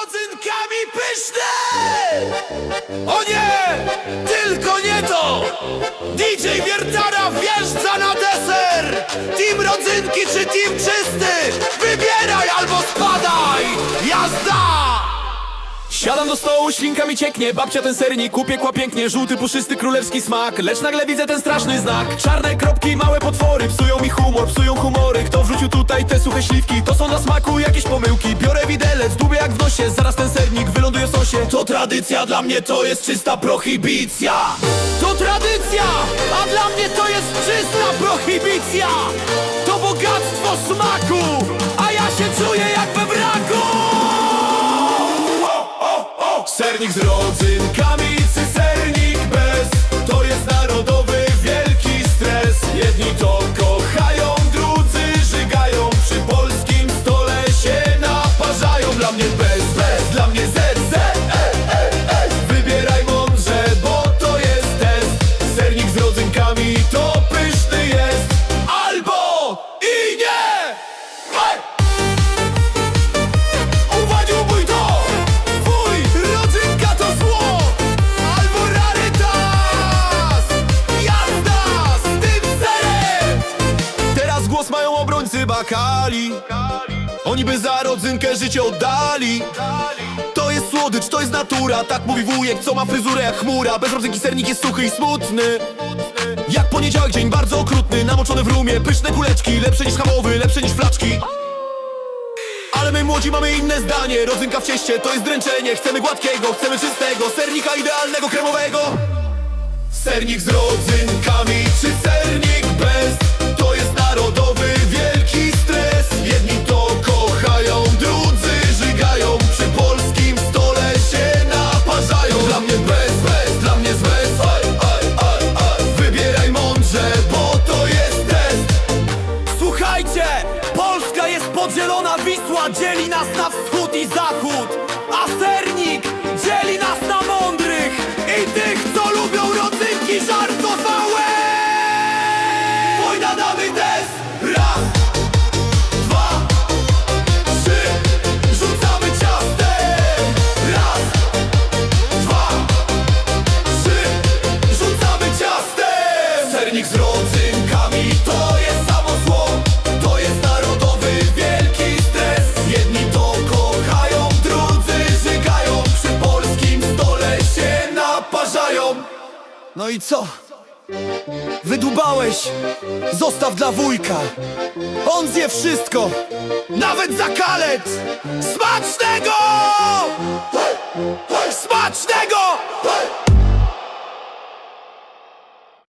rodzynkami pyszne! O nie! Tylko nie to! DJ Wiertara wjeżdża na deser! Team rodzynki czy team czysty? Wybieraj albo spadaj! Jazda! Siadam do stołu, ślinka mi cieknie Babcia ten sernik upiekła pięknie Żółty, puszysty, królewski smak. Lecz nagle widzę ten straszny znak. Czarne kropki, małe potwory Psują mi humor, psują humory. Kto wrzucił tutaj te suche śliwki? To są na smaku jakieś pomyłki. Biorę widelec, dłubię jak w nosie Zaraz ten sernik wyląduje w sosie. To tradycja, dla mnie to jest czysta prohibicja. To tradycja, a dla mnie to jest czysta prohibicja. To bogactwo smaku, a ja się czuję jak Sernik z rodzynkami, bakali Oni by za rodzynkę życie oddali. To jest słodycz, to jest natura. Tak mówi wujek, co ma fryzurę jak chmura. Bez rodzynki sernik jest suchy i smutny. Jak poniedziałek dzień bardzo okrutny. Namoczone w rumie, pyszne kuleczki. Lepsze niż hamowy, lepsze niż flaczki. Ale my młodzi mamy inne zdanie. Rodzynka w cieście to jest dręczenie. Chcemy gładkiego, chcemy czystego. Sernika idealnego, kremowego. Sernik z rodzynkami czy podzielona, Wisła dzieli nas na wschód i zachód A sernik dzieli nas na mądrych I tych, co lubią rodzynki żartowały! Wojna damy test! Raz, dwa, trzy Rzucamy ciastem! Raz, dwa, trzy Rzucamy ciastem! Sernik z rodzynkami No i co? Wydubałeś! Zostaw dla wujka! On zje wszystko! Nawet za kalet! Smacznego! Smacznego!